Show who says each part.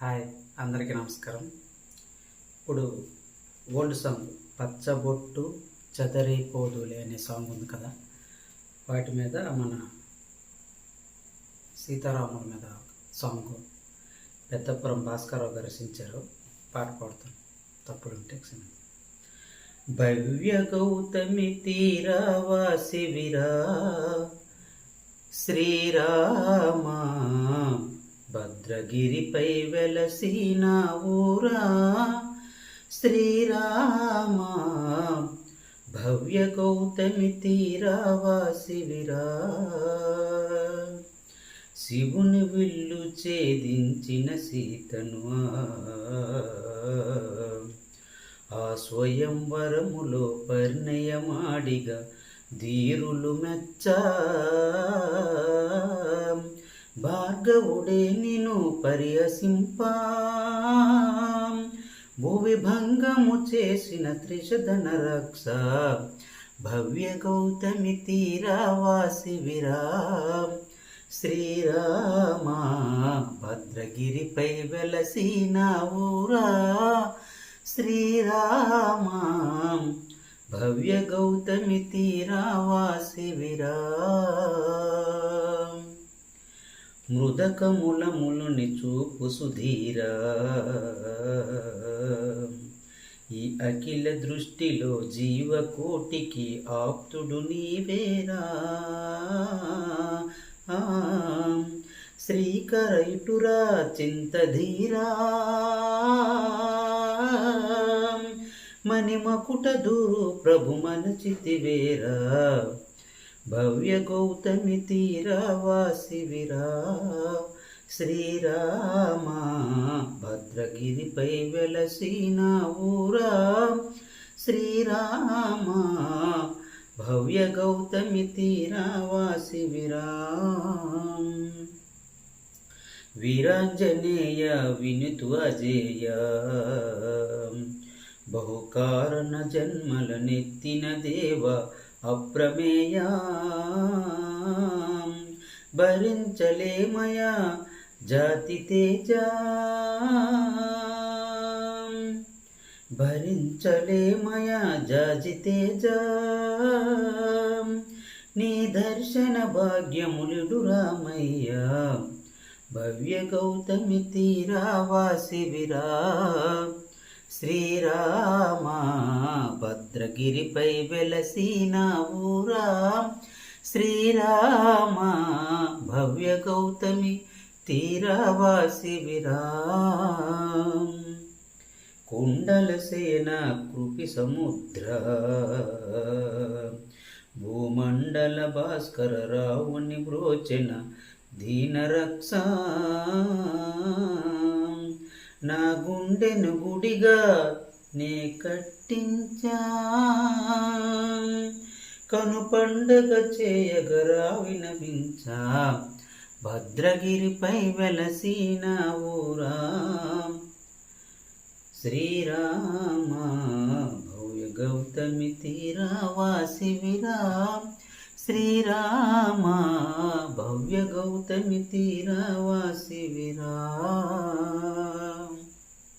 Speaker 1: Hi అందరికీ నమస్కారం. ఇప్పుడు ఓల్డ్ సాంగ్ పచ్చబొట్టు చదరిపోదులే అనే సాంగ్ ఉంది కదా. వాటి మీద మన సీతారాముల మీద సాంగ్ పెద్దపురం భాస్కరరావు గారు రచించారు. పాట పాడుతాను తప్పుడు ఉంటే భవ్య గౌతమి తీరావాసి శ్రీరామా భద్రగిరిపై వెలసిన ఊరా శ్రీరామా భవ్య గౌతమి తీరావాసివిరా. శివుని విల్లు ఛేదించిన సీతను ఆ స్వయంవరములో పరిణయమాడిగా ధీరులు మెచ్చ. భార్గవుడే నిను పరిహసింపా. భువి భంగము చేసిన త్రిషధన రక్ష. భవ్య గౌతమి తీరావాసి విరా శ్రీరామ భద్రగిరిపై వెలసిన ఊరా. శ్రీరామ భవ్య గౌతమి తీరావాసి విరా మృదకములములుని చూపు సుధీరా. ఈ అఖిల దృష్టిలో జీవకోటికి ఆప్తుడు నీవేరా. శ్రీకరైటురా చింతధీరా. మణిమకుటదు దూరు ప్రభు మనచితివేరా. భవ్య గౌతమి తీరావాసి విరా. శ్రీరామా భద్రగిరిపై వెలసిన ఊరా. శ్రీరామ భవ్య గౌతమి తీరావాసి విరా. వీరాంజనేయ వినుతు అజేయ. బహుకారణ జన్మల నెత్తిన దేవా అప్రమేయా భరించలేమయా జాతి తేజ. భరించలేమయా జాజి తేజ. నీ దర్శన భాగ్యములుడు రామయ్యా. భవ్య గౌతమి తీరావాసి విరా శ్రీరామ భద్రగిరిపై వెలసిన ఊరా. శ్రీరామ భవ్య గౌతమి తీరవాసి విరా. కుండల సేన కృపి సముద్ర. భూమండల భాస్కర రావుని బ్రోచన దీనరక్ష. నా గుండెను గుడిగా నే కట్టించా కను పండగ చేయగరా వినవించా భద్రగిరిపై వెలసిన ఊరా శ్రీరామ భవ్య గౌతమి తీరా వాసివిరా శ్రీరామ భవ్య గౌతమి తీరా వాసివిరా